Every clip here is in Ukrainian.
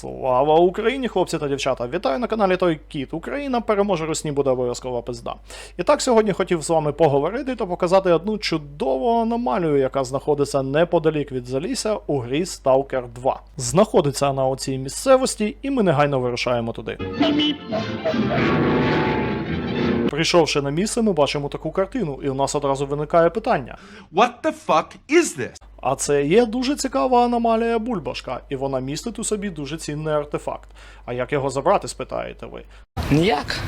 Слава Україні, хлопці та дівчата! Вітаю на каналі Той Кіт. Україна переможе Русні буде обов'язкова пизда. І так сьогодні хотів з вами поговорити та показати одну чудову аномалію, яка знаходиться неподалік від Залісся у грі Stalker 2. Знаходиться вона у цій місцевості, і ми негайно вирушаємо туди. Прийшовши на місце, ми бачимо таку картину, і у нас одразу виникає питання. What the fuck is this? А це є дуже цікава аномалія бульбашка, і вона містить у собі дуже цінний артефакт. А як його забрати, спитаєте ви? Ніяк.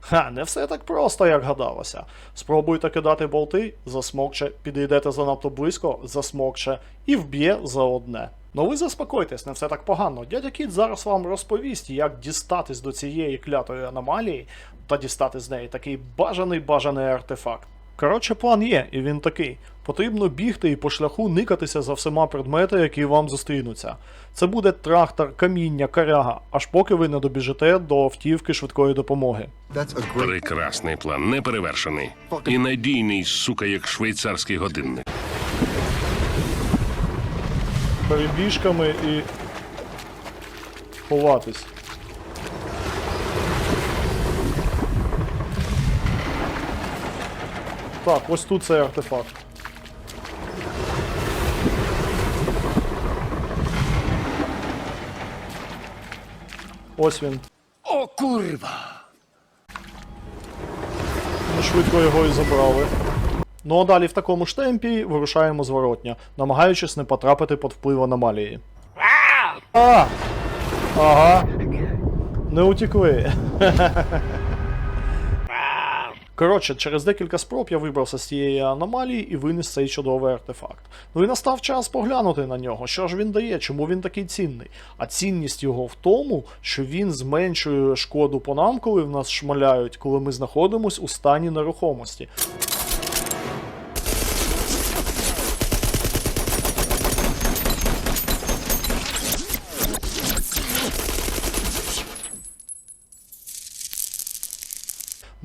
Ха, не все так просто, як гадалося. Спробуйте кидати болти, засмокче, підійдете занадто близько, засмокче, і вб'є за одне. Ну ви заспокойтесь, не все так погано. Дядя Кіт зараз вам розповість, як дістатись до цієї клятої аномалії та дістати з неї такий бажаний бажаний артефакт. Коротше, план є, і він такий. Потрібно бігти і по шляху никатися за всіма предмети, які вам зустрінуться. Це буде трактор, каміння, коряга, аж поки ви не добіжите до автівки швидкої допомоги. Прекрасний план, неперевершений. І надійний, сука, як швейцарський годинник. перебіжками і ховатись. Так, ось тут цей артефакт. Ось він. О, курва! Ми швидко його і забрали. Ну а далі в такому ж темпі вирушаємо зворотня, намагаючись не потрапити під вплив аномалії. А! Ага. Не утікли. Коротше, через декілька спроб я вибрався з цієї аномалії і виніс цей чудовий артефакт. Ну і настав час поглянути на нього, що ж він дає, чому він такий цінний. А цінність його в тому, що він зменшує шкоду по нам, коли в нас шмаляють, коли ми знаходимось у стані нерухомості.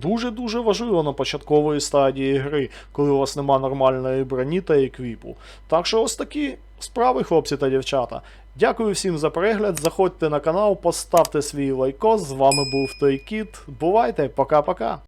Дуже-дуже важливо на початкової стадії гри, коли у вас нема нормальної броні та еквіпу. Так що ось такі справи, хлопці та дівчата. Дякую всім за перегляд. Заходьте на канал, поставте свій лайкос. З вами був Той Кіт. Бувайте, пока-пока.